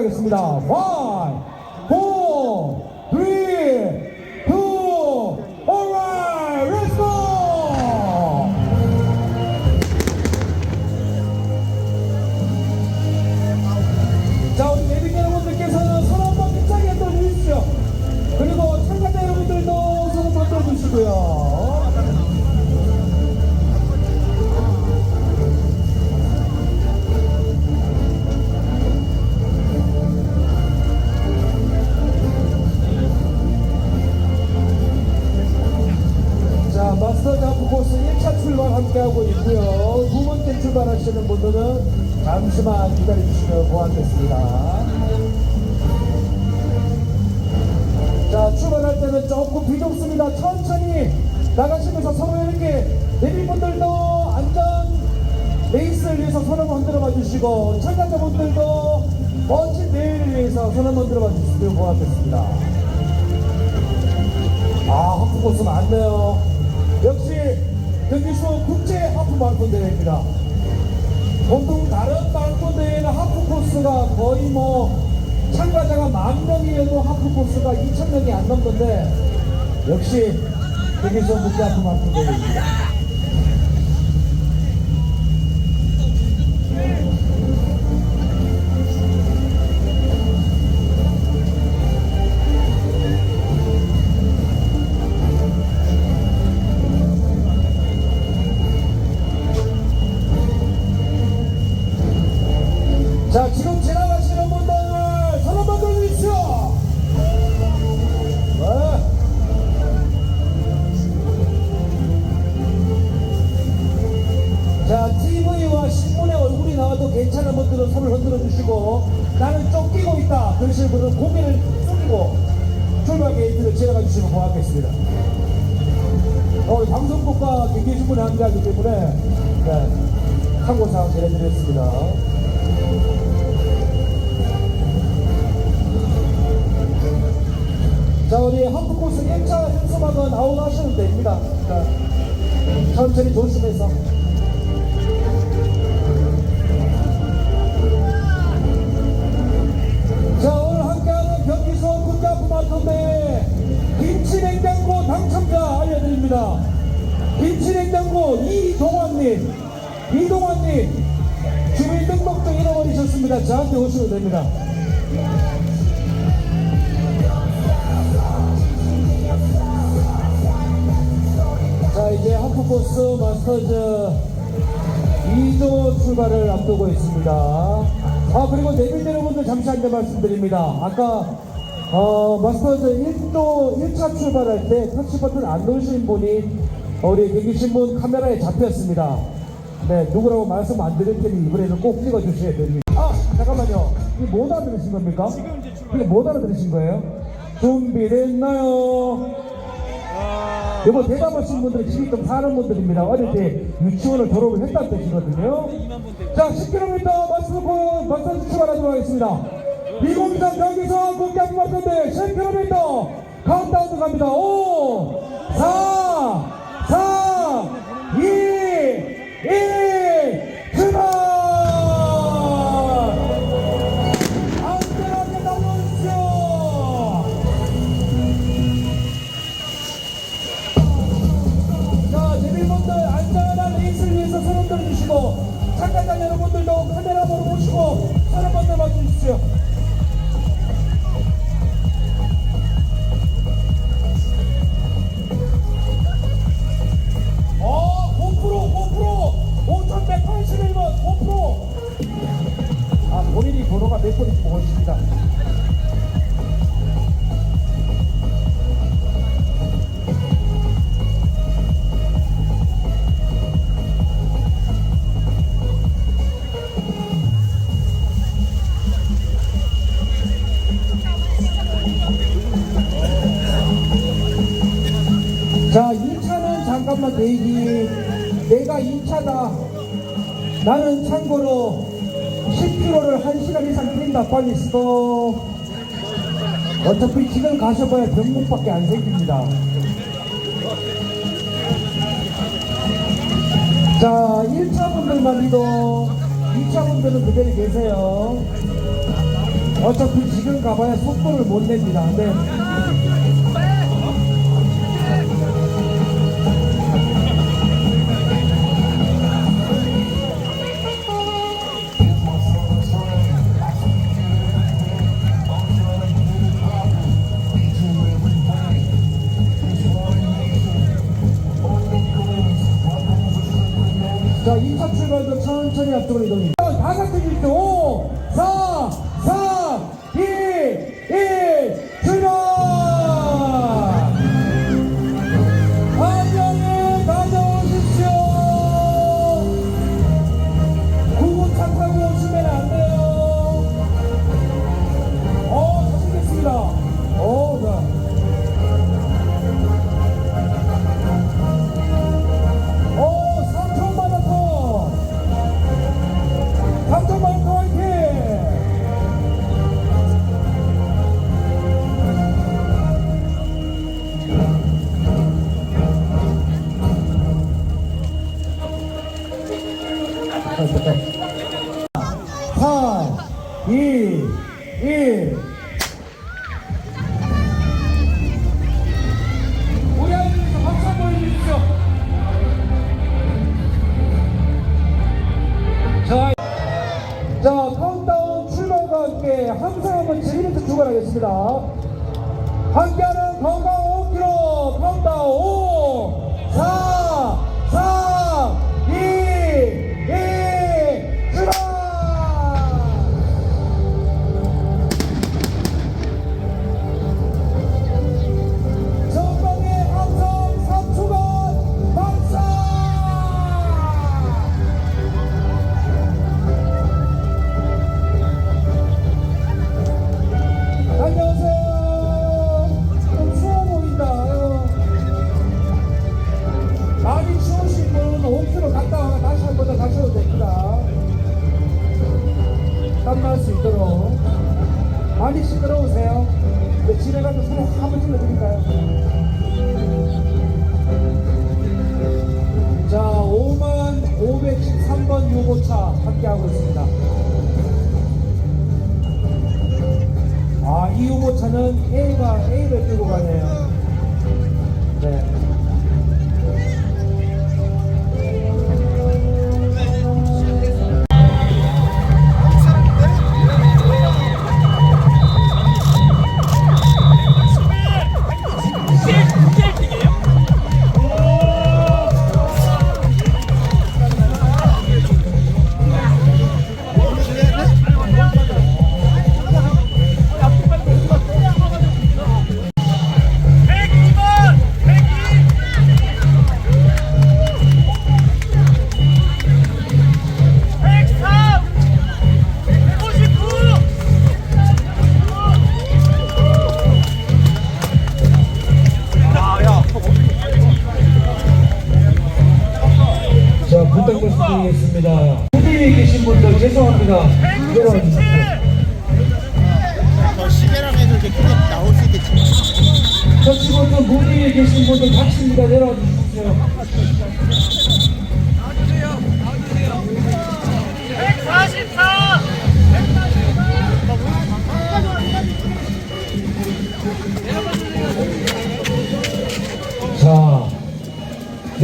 카운트다운 함께 하겠습니다. 5, 4, 3, 2, alright, let's go! 자, 우리 내빈 여러분들께서는 손 한번 힘차게 떠주십시오. 그리고 참가자 여러분들도 손 한번 떠주시고요. 나가시면서 서로 이렇게 내릴 분들도 안전 레이스를 위해서 손 한번 흔들어 봐 주시고 참가자분들도 멋진 내일을 위해서 손 한번 흔들어 봐 주시면 고맙겠습니다. 아, 하프 코스 많네요. 역시 경기수 국제 하프 마라톤 대회입니다. 보통 다른 마라톤 대회는 하프 코스가 거의 뭐 참가자가 만 명이어도 하프 코스가 2천 명이 안 넘는데 역시 경기수 국제 하프 마라톤 대회입니다. 자, 지금 지나가시는 분들 손 한번 들어주십시오. TV와 신문에 얼굴이 나와도 괜찮은 분들은 손을 흔들어 주시고 나는 쫓기고 있다. 그러시는 분은 고개를 숙이고 출발 게이트를 지나가 주시면 고맙겠습니다. 어, 방송국과 경기신문에 함께하기 때문에 네, 참고사항 전해드렸습니다. 자 우리 한국코스 1차 현수막은 아웃하시면 됩니다 자, 천천히 조심해서 국가부마톤대회 김치냉장고 당첨자 알려드립니다 김치냉장고 이동환님 이동환님 주민등록증 잃어버리셨습니다 저한테 오시면 됩니다 자 이제 하프코스 마스터즈 2조 출발을 앞두고 있습니다. 아 그리고 내빈 여러분들 잠시 한 개 말씀드립니다. 아까 어, 마스터즈 1조 1차 출발할 때 터치 버튼 안 누르신 분이 우리 경기신 분 카메라에 잡혔습니다. 네 누구라고 말씀 안 드릴 테니 이번에는 꼭 찍어 주셔야 됩니다. 아 잠깐만요. 이거 못 알아들으신 겁니까? 지금 이제 출발. 이거 못 알아들으신 거예요? 준비됐나요? 여보 대답하신 분들은 지금 사는 분들입니다. 어릴 때 유치원을 졸업을 했다는 뜻이거든요. 자, 10km 마스터콘 마스터 출발하도록 하겠습니다. 2023 경기서 국제학부 마스터대 10km 카운트다운 갑니다. 5, 4, 나는 참고로 10km를 1시간 이상 뛴다 빨리 스톱. 어차피 지금 가셔봐야 병목밖에 안 생깁니다. 자 1차 분들만 이동 2차 분들은 그대로 계세요. 어차피 지금 가봐야 속도를 못 냅니다. 네. 앞쪽으로 이동해. 다 같은 일종 출발하겠습니다. 함께하는 건강 5km 카운다 5, 4, 함께하고 있습니다. 아, 이 유모차는 A가 A를 끌고 가네요.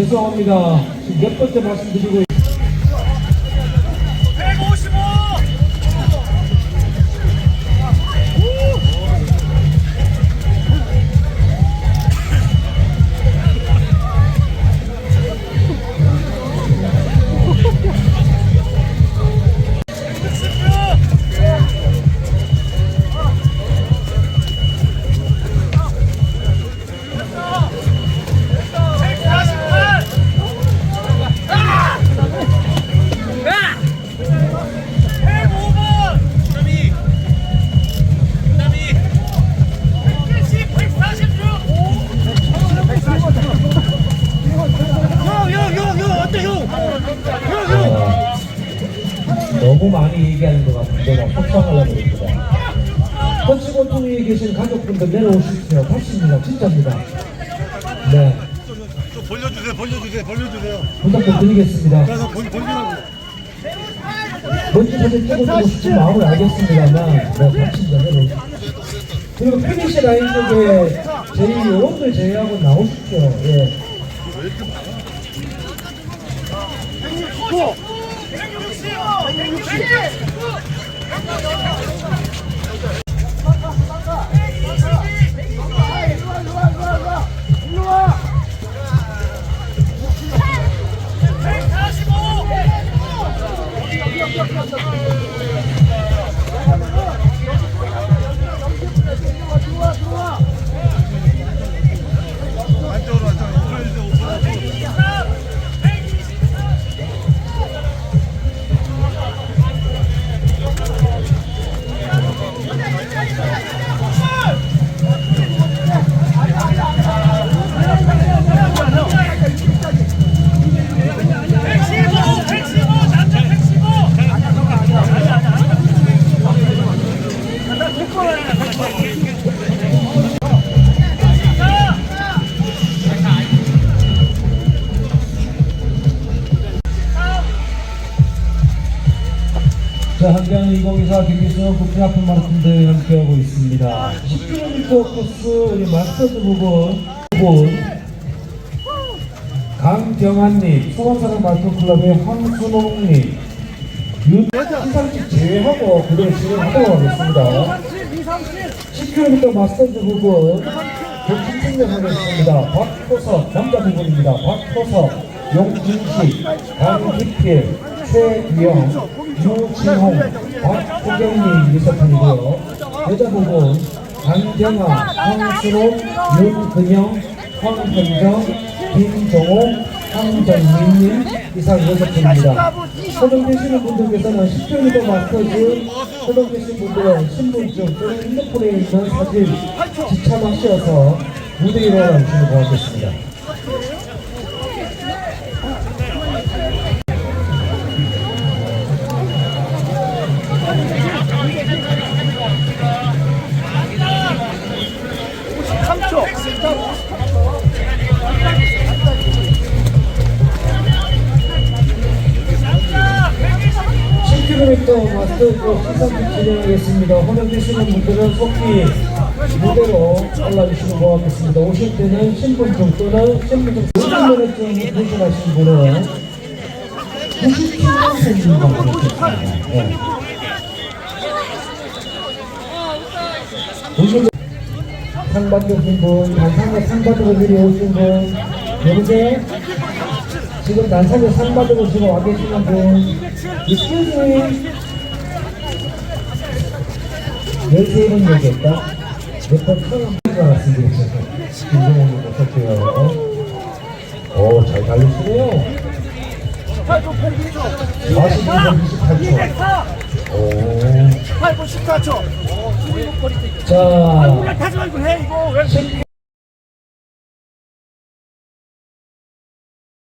죄송합니다. 지금 몇 번째 말씀드리고 너무 많이 얘기하는 것 같은데 막 속상하려고 그럽니다. 터치고통에 계신 가족분들 내려오십시오. 박수입니다. 진짜입니다. 네. 좀 벌려주세요, 벌려주세요, 벌려주세요. 부탁 드리겠습니다. 먼저 사진 찍어주고 싶은 마음을 알겠습니다만, 네, 박수입니다. 내려오십시오. 그리고 피니시 라인 쪽에 제일 요런들 제외하고 나오십시오. 예. 왜 이렇게 많아? 어, Yeah. 한강 2024 김기수 국제아픈 마라톤 대회 함께하고 있습니다. 10km 코스 우리 마스터즈 부분, 부분 강경한님, 소원사랑 마라톤 클럽의 황순홍님, 윤희상식 제외하고 그대로 진행하도록 하겠습니다. 10km 마스터즈 부분 교통 측정하겠습니다. 박호석 남자 부분입니다. 박호석, 용진식, 강기필, 최규영, 유진홍, 박호경님 이사판이고요. 여자 부분 강경아, 황순옥, 윤근영, 황현정, 김정호, 황정민님 이상 여섯 분입니다. 선정되시는 분들께서는 10km 마스터즈 선정되신 분들은 신분증 또는 핸드폰에 있는 사진 지참하셔서 무대 위로 나오시면 고맙겠습니다. 십 k m 마스터즈 시상식 진행하겠습니다. 허락되시는 분들은 속히 무대로 올라주시면 고맙겠습니다. 오실 때는 신분증 또는 신분증 신분증 분실하신 분은 97년생인 분겠습니다 네. 오신 상 받으신 분, 난상에 상 받으러 미리 오신 분, 여보세요? 지금 난상에 상 받으러 지금 와 계시는 분, me. 13번 얘기했다? 몇번 처음 않았습니다. 김정호님 어떡해요? 오, 잘 달리시네요. 42분 28초. 오. 8분 14초. 자, 하지 말고 해 이거 왜?